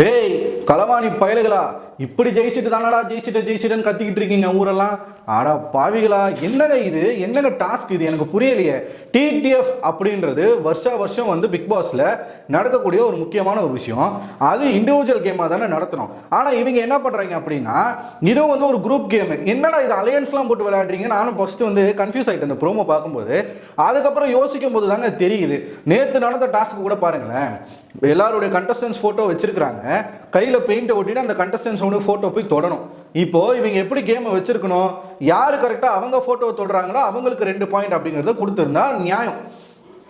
டேய் களவாணி பயலுகளா? இப்படி ஜெயிச்சுட்டு தானடா ஜெயிச்சுட்டு ஜெயிச்சுட்டுன்னு கத்திக்கிட்டு இருக்கீங்க ஊரெல்லாம்? ஆடா பாவிகளா என்னங்க இது? என்னங்க டாஸ்க் இது? எனக்கு புரியலையே. டிடிஎஃப் அப்படின்றது வருஷா வருஷம் வந்து பிக் பாஸ்ல நடக்கக்கூடிய ஒரு முக்கியமான ஒரு விஷயம். அது இண்டிவிஜுவல் கேமாக தானே நடத்தணும். ஆனால் இவங்க என்ன பண்ணுறாங்க அப்படின்னா இதுவும் வந்து ஒரு குரூப் கேமு என்னடா இது அலையன்ஸ்லாம் போட்டு விளையாடுறீங்க? நானும் ஃபர்ஸ்ட் வந்து கன்ஃபியூஸ் ஆகிட்டேன் இந்த ப்ரோமோ பார்க்கும்போது. அதுக்கப்புறம் யோசிக்கும் போது தாங்க தெரியுது. நேற்று நடந்த டாஸ்க் கூட பாருங்களேன். எல்லாருடைய கண்டஸ்டன்ஸ் ஃபோட்டோ வச்சிருக்கிறாங்க. கையில் பெயிண்ட் ஒட்டிட்டு அந்த கண்டஸ்டன்ஸோட ஃபோட்டோ போய் தொடணும். இப்போ இவங்க எப்படி கேமை வச்சிருக்கணும்? யார் கரெக்டாக அவங்க ஃபோட்டோவை தொடுறாங்களோ அவங்களுக்கு ரெண்டு பாயிண்ட் அப்படிங்கிறத கொடுத்துருந்தா நியாயம்.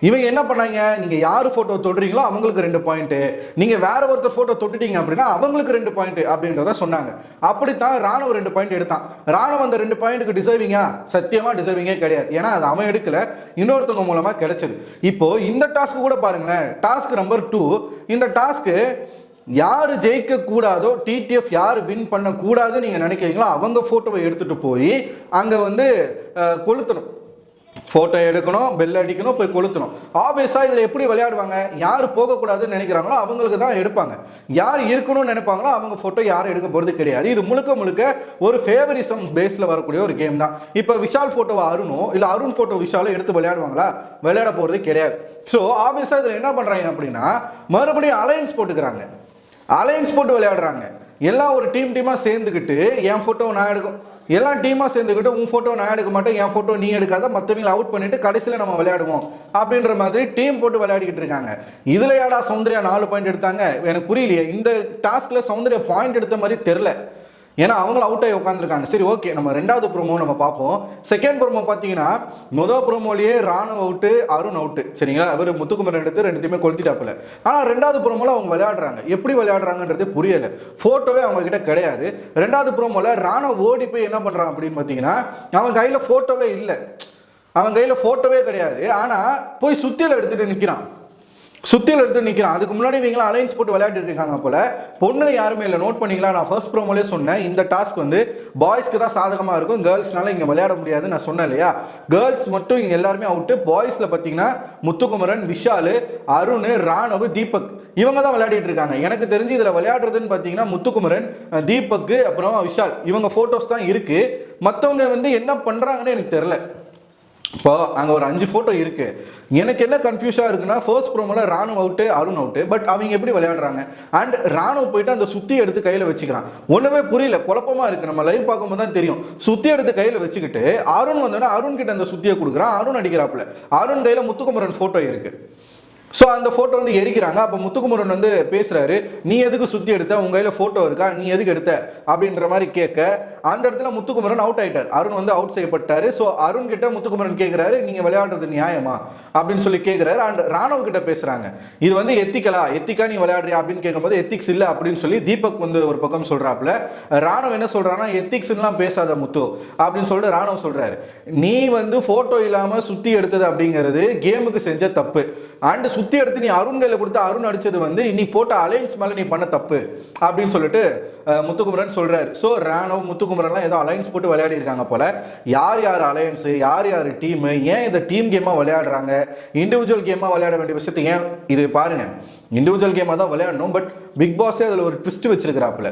இவங்க என்ன பண்ணாங்க? நீங்கள் யார் ஃபோட்டோ தொடுறீங்களோ அவங்களுக்கு ரெண்டு பாயிண்ட்டு நீங்கள் வேற ஒருத்தர் ஃபோட்டோ தொட்டுட்டீங்க அப்படின்னா அவங்களுக்கு ரெண்டு பாயிண்ட் அப்படின்றத சொன்னாங்க. அப்படித்தான் ராணுவ ரெண்டு பாயிண்ட் எடுத்தான். ராணுவ அந்த ரெண்டு பாயிண்ட்டுக்கு டிசர்விங்கா சத்தியமாக டிசர்விங்கே கிடையாது. ஏன்னா அது அவன் எடுக்கல இன்னொருத்தவங்க மூலமாக கிடைச்சது. இப்போ இந்த டாஸ்க் கூட பாருங்களேன். டாஸ்க் நம்பர் டூ இந்த டாஸ்க்கு யார் ஜெயிக்க கூடாதோ டிடிஎஃப் யார் வின் பண்ணக்கூடாது நீங்கள் நினைக்கிறீங்களோ அவங்க ஃபோட்டோவை எடுத்துகிட்டு போய் அங்கே வந்து கொளுத்தணும். ஃபோட்டோ எடுக்கணும் பெல் அடிக்கணும் போய் கொளுத்தணும். ஆப்வியஸாக இதில் எப்படி விளையாடுவாங்க? யார் போகக்கூடாதுன்னு நினைக்கிறாங்களோ அவங்களுக்கு தான் எடுப்பாங்க. யார் இருக்கணும்னு நினைப்பாங்களோ அவங்க ஃபோட்டோ யாரும் எடுக்க போகிறது கிடையாது. இது முழுக்க முழுக்க ஒரு ஃபேவரிசம் பேஸில் வரக்கூடிய ஒரு கேம் தான். இப்போ விஷால் ஃபோட்டோவை அருணோ இல்லை அருண் ஃபோட்டோ விஷாலும் எடுத்து விளையாடுவாங்களா? விளையாட போகிறது கிடையாது. ஸோ ஆப்வியஸாக இதில் என்ன பண்ணுறாங்க அப்படின்னா மறுபடியும் அலையன்ஸ் போட்டுக்கிறாங்க. அலையன்ஸ் போட்டு விளையாடுறாங்க. எல்லாம் ஒரு டீம் டீமாக சேர்ந்துக்கிட்டு என் ஃபோட்டோவை நான் எடுக்கும் எல்லாம் டீமாக சேர்ந்துக்கிட்டு உன் ஃபோட்டோ நான் எடுக்க மாட்டேன் என் ஃபோட்டோ நீ எடுக்காத மற்றவங்களை அவுட் பண்ணிட்டு கடைசியில் நம்ம விளையாடுவோம். அப்படின்ற மாதிரி டீம் போட்டு விளையாடிக்கிட்டு இருக்காங்க. இதில் யாரா சௌந்தர்யா நாலு பாயிண்ட் எடுத்தாங்க? எனக்கு புரியலையே. இந்த டாஸ்கில் சௌந்தர்யா பாயிண்ட் எடுத்த மாதிரி தெரில ஏன்னா அவங்களும் அவுட் ஆகி உட்காந்துருக்காங்க சரி ஓகே நம்ம ரெண்டாவது ப்ரோமோ நம்ம பார்ப்போம். செகண்ட் ப்ரோமோ பார்த்தீங்கன்னா முதல் ப்ரோமோலேயே ராணுவ அவுட்டு அருண் அவுட்டு சரிங்களா? அவர் முத்துக்குமரன் எடுத்து ரெண்டுத்தையுமே கொளுத்திட்டாப்புல. ஆனால் ரெண்டாவது ப்ரோமோல அவங்க விளையாடுறாங்க. எப்படி விளையாடுறாங்கன்றது புரியல. ஃபோட்டோவே அவங்க கிட்ட கிடையாது. ரெண்டாவது ப்ரோமோல ராணுவ ஓடி போய் என்ன பண்ணுறாங்க அப்படின்னு பார்த்தீங்கன்னா அவன் கையில் ஃபோட்டோவே இல்லை. அவன் கையில் ஃபோட்டோவே கிடையாது. ஆனால் போய் சுத்தியில் எடுத்துகிட்டு நிற்கிறான் சுத்தியில் எடுத்து நிற்கிறான் அதுக்கு முன்னாடி இவங்களாம் அலைன்ஸ் போட்டு விளையாடிட்டு இருக்காங்க போல. பொண்ணு யாருமே இல்லை. நோட் பண்ணிங்களா? நான் ஃபர்ஸ்ட் ப்ரோமோலே சொன்னேன். இந்த டாஸ்க் வந்து பாய்ஸ்க்கு தான் சாதகமாக இருக்கும். கேர்ள்ஸ்னால இங்கே விளையாட முடியாது நான் சொன்னேன் இல்லையா? கேர்ள்ஸ் மட்டும் இங்கே எல்லாருமே அவுட்டு பாய்ஸில் பார்த்தீங்கன்னா முத்துக்குமரன் விஷால் அருண் ராணவ் தீபக். இவங்க தான் விளையாடிட்டு இருக்காங்க. எனக்கு தெரிஞ்சு இதில் விளையாடுறதுன்னு பார்த்தீங்கன்னா முத்துக்குமரன் தீபக்கு தீபக் அப்புறம் விஷால். இவங்க ஃபோட்டோஸ் தான் இருக்குது மற்றவங்க வந்து என்ன பண்ணுறாங்கன்னு எனக்கு தெரில இப்போ அங்கே ஒரு அஞ்சு ஃபோட்டோ இருக்கு. எனக்கு என்ன கன்ஃபியூஸாக இருக்குன்னா ஃபர்ஸ்ட் ப்ரோமோல ராணுவ அவுட்டு அருண் அவுட்டு பட் அவங்க எப்படி விளையாடுறாங்க? அண்ட் ராணுவ போயிட்டு அந்த சுத்தி எடுத்து கையில் வச்சுக்கிறான். ஒன்றுமே புரியல குழப்பமாக இருக்கு. நம்ம லைவ் பார்க்கும்போது தான் தெரியும். சுத்தி எடுத்து கையில் வச்சுக்கிட்டு அருண் வந்தோடனே அருண் கிட்ட அந்த சுத்தியை கொடுக்குறான். அருண் அடிக்கிறாப்புல. அருண் கையில் முத்துக்குமரன் ஃபோட்டோ இருக்குது ஸோ அந்த ஃபோட்டோ வந்து எரிக்கிறாங்க. அப்போ முத்துக்குமரன் வந்து பேசுறாரு நீ எதுக்கு சுத்தி எடுத்த? உங்க கையில ஃபோட்டோ இருக்கா? நீ எதுக்கு எடுத்த? அப்படின்ற மாதிரி கேட்க அந்த இடத்துல முத்துக்குமரன் அவுட் ஆயிட்டார். அருண் வந்து அவுட் செய்யப்பட்டாரு. ஸோ அருண் கிட்ட முத்துக்குமரன் கேட்கிறாரு நீங்க விளையாடுறது நியாயமா? அப்படின்னு சொல்லி கேட்கிறாரு அண்ட் ராணுவ கிட்ட பேசுறாங்க. இது வந்து எத்திக்கலா எத்திக்கா நீ விளையாடுறியா? அப்படின்னு கேட்கும்போது எத்திக்ஸ் இல்ல அப்படின்னு சொல்லி தீபக் வந்து ஒரு பக்கம் சொல்றாப்புல. ராணுவ என்ன சொல்றான்னா எத்திக்ஸ்லாம் பேசாத முத்து அப்படின்னு சொல்லிட்டு ராணுவ சொல்றாரு. நீ வந்து ஃபோட்டோ இல்லாம சுத்தி எடுத்தது அப்படிங்கிறது கேமுக்கு செஞ்ச தப்பு. அண்ட் சுத்தி எடுத்து நீ அருண் கையில கொடுத்து அருண் அடிச்சது வந்து நீ போட்ட அலைன்ஸ் மேல நீ பண்ண தப்பு அப்படின்னு சொல்லிட்டு முத்துக்குமரன் சொல்றாரு. ஸோ ரேனோ முத்துக்குமரன்லாம் ஏதோ அலைன்ஸ் போட்டு விளையாடி இருக்காங்க போல. யார் யார் அலையன்ஸ் யார் யார் டீம் ஏன் இந்த டீம் கேமா விளையாடுறாங்க? இண்டிவிஜுவல் கேமா விளையாட வேண்டிய விஷயத்தை ஏன் இது பாருங்க. இண்டிவிஜுவல் கேமா தான் விளையாடணும் பட் பிக் பாஸே அதில் ஒரு ட்விஸ்ட் வச்சிருக்கிறாப்புல.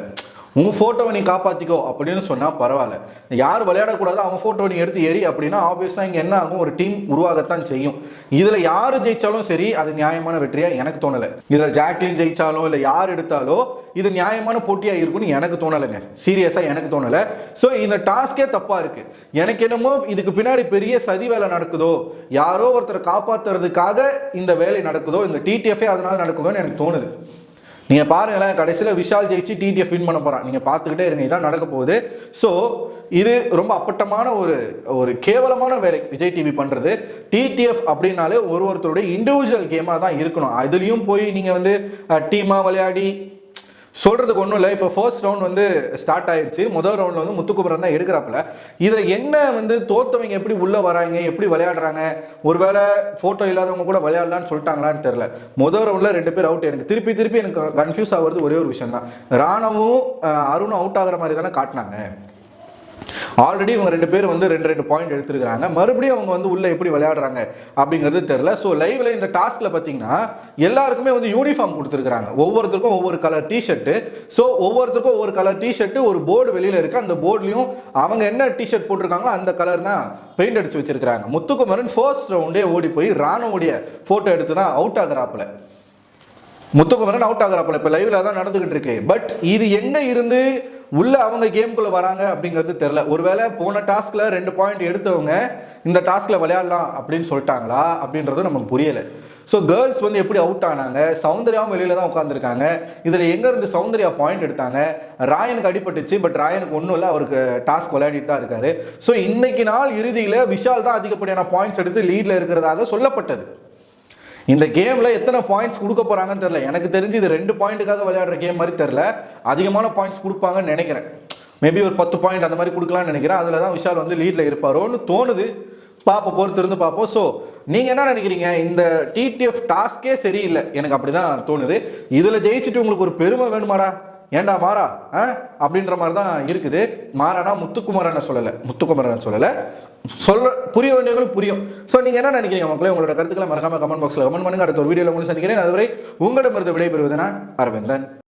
உன் ஃபோட்டோவை நீ காப்பாற்றிக்கோ அப்படின்னு சொன்னால் பரவாயில்ல. யார் விளையாடக்கூடாதோ அவன் ஃபோட்டோவை நீ எடுத்து எரி அப்படின்னா ஆப்வியஸாக இங்கே என்ன ஆகும்? ஒரு டீம் உருவாகத்தான் செய்யும். இதில் யார் ஜெயித்தாலும் சரி அது நியாயமான வெற்றியாக எனக்கு தோணலை. இதில் ஜாக்லின் ஜெயித்தாலோ இல்லை யார் எடுத்தாலோ இது நியாயமான போட்டியாக இருக்கும்னு எனக்கு தோணலைங்க. சீரியஸாக எனக்கு தோணலை. ஸோ இந்த டாஸ்கே தப்பாக இருக்குது எனக்கு என்னமோ இதுக்கு பின்னாடி பெரிய சதி வேலை நடக்குதோ யாரோ ஒருத்தரை காப்பாற்றுறதுக்காக இந்த வேலை நடக்குதோ இந்த டிடிஎஃப்ஏ அதனால் நடக்குதோன்னு எனக்கு தோணுது. நீங்க பாருங்களேன் கடைசியில் விஷால் ஜெயிச்சு டிடிஎஃப் வின் பண்ண போறான் நீங்க பார்த்துக்கிட்டே இருங்க இதான் நடக்க போகுது. ஸோ இது ரொம்ப அப்பட்டமான ஒரு ஒரு கேவலமான வேலை விஜய் டிவி பண்றது. டிடிஎஃப் அப்படின்னாலே ஒரு ஒருத்தருடைய இண்டிவிஜுவல் கேமாக தான் இருக்கணும். அதுலேயும் போய் நீங்க வந்து டீமாக விளையாடி சொல்கிறதுக்கு ஒன்றும் இல்லை. இப்போ ஃபர்ஸ்ட் ரவுண்ட் வந்து ஸ்டார்ட் ஆயிடுச்சு முதல் ரவுண்டில் வந்து முத்துக்குமரன் தான் எடுக்கிறாப்புல. இதில் என்ன வந்து தோத்தவங்க எப்படி உள்ளே வராங்க எப்படி விளையாடுறாங்க? ஒருவேளை ஃபோட்டோ இல்லாதவங்க கூட விளையாடலான்னு சொல்லிட்டாங்களான்னு தெரில முதல் ரவுண்டில் ரெண்டு பேர் அவுட் எனக்கு. திருப்பி திருப்பி எனக்கு கன்ஃபியூஸ் ஆகுறது ஒரே ஒரு விஷயம் தான் ராணவும் அருணும் அவுட் ஆகுற மாதிரி தானே காட்டினாங்க. ஆல்ரெடி இவங்க ரெண்டு பேர் வந்து ரெண்டு ரெண்டு பாயிண்ட் எடுத்துருக்காங்க மறுபடியும் அவங்க வந்து உள்ளே எப்படி விளையாடுறாங்க அப்படிங்கிறது தெரில ஸோ லைவில் இந்த டாஸ்கில் பார்த்தீங்கன்னா எல்லாருக்குமே வந்து யூனிஃபார்ம் கொடுத்துருக்காங்க ஒவ்வொருத்தருக்கும் ஒவ்வொரு கலர் டிஷர்ட்டு ஸோ ஒவ்வொருத்தருக்கும் ஒவ்வொரு கலர் டிஷர்ட்டு ஒரு போர்டு வெளியில இருக்குது அந்த போர்டுலையும் அவங்க என்ன டிஷர்ட் போட்டிருக்காங்களோ அந்த கலர் தான் பெயிண்ட் அடித்து வச்சுருக்காங்க முத்துக்குமரன் ஃபர்ஸ்ட் ரவுண்டே ஓடி போய் ராணுவோடைய ஃபோட்டோ எடுத்து தான் அவுட் ஆகிறாப்பில். முத்துக்குமரன் அவுட் ஆகிறாப்பில். இப்போ லைவில் தான் நடந்துகிட்டு இருக்கு. பட் இது எங்கே இருந்து உள்ளே அவங்க கேமுக்குள்ளே வராங்க அப்படிங்கிறது தெரில ஒருவேளை போன டாஸ்கில் ரெண்டு பாயிண்ட் எடுத்தவங்க இந்த டாஸ்கில் விளையாடலாம் அப்படின்னு சொல்லிட்டாங்களா அப்படின்றது நமக்கு புரியலை. ஸோ கேர்ள்ஸ் வந்து எப்படி அவுட் ஆனாங்க? சௌந்தர்யாவும் வெளியில தான் உட்காந்துருக்காங்க இதில் எங்கேருந்து சௌந்தர்யா பாயிண்ட் எடுத்தாங்க? ராயனுக்கு அடிபட்டுச்சு பட் ராயனுக்கு ஒன்றும் இல்லை அவருக்கு டாஸ்க் விளையாடிட்டு தான் இருக்காரு. ஸோ இன்னைக்கு நாள் இறுதியில் விஷால் தான் அதிகப்படியான பாயிண்ட்ஸ் எடுத்து லீடில் இருக்கிறதாக சொல்லப்பட்டது. இந்த கேமில் எத்தனை பாயிண்ட்ஸ் கொடுக்க போகிறாங்கன்னு தெரில எனக்கு தெரிஞ்சு இது ரெண்டு பாயிண்ட்டுக்காக விளையாடுற கேம் மாதிரி தெரில அதிகமான பாயிண்ட்ஸ் கொடுப்பாங்கன்னு நினைக்கிறேன். மேபி ஒரு பத்து பாயிண்ட் அந்த மாதிரி கொடுக்கலாம்னு நினைக்கிறேன். அதில் தான் விஷால் வந்து லீடில் இருப்பாரோன்னு தோணுது. பார்ப்போம் பொறுத்து இருந்து பார்ப்போம். ஸோ நீங்கள் என்ன நினைக்கிறீங்க? இந்த டிடிஎஃப் டாஸ்கே சரியில்லை. எனக்கு அப்படி தான் தோணுது. இதில் ஜெயிச்சுட்டு உங்களுக்கு ஒரு பெருமை வேணுமாடா? ஏன்டா மாறா? ஆ? அப்படின்ற மாதிரி தான் இருக்குது. மாறானா முத்துக்குமரனை சொல்லலை. முத்துக்குமரன் சொல்லலை. சொல்ல புரிய வேண்டியவங்களுக்கு புரியும். ஸோ நீங்கள் என்ன நினைக்கிறீங்க மக்களே? உங்களோட கருத்துக்களை மறக்காம கமெண்ட் பாக்ஸில் கமெண்ட் பண்ணுங்க. அடுத்த ஒரு வீடியோவில் உங்களுக்கு சந்திக்கிறேன். அதுவரை உங்களிடமிருந்து விடைபெறுவது நான் அரவிந்தன்.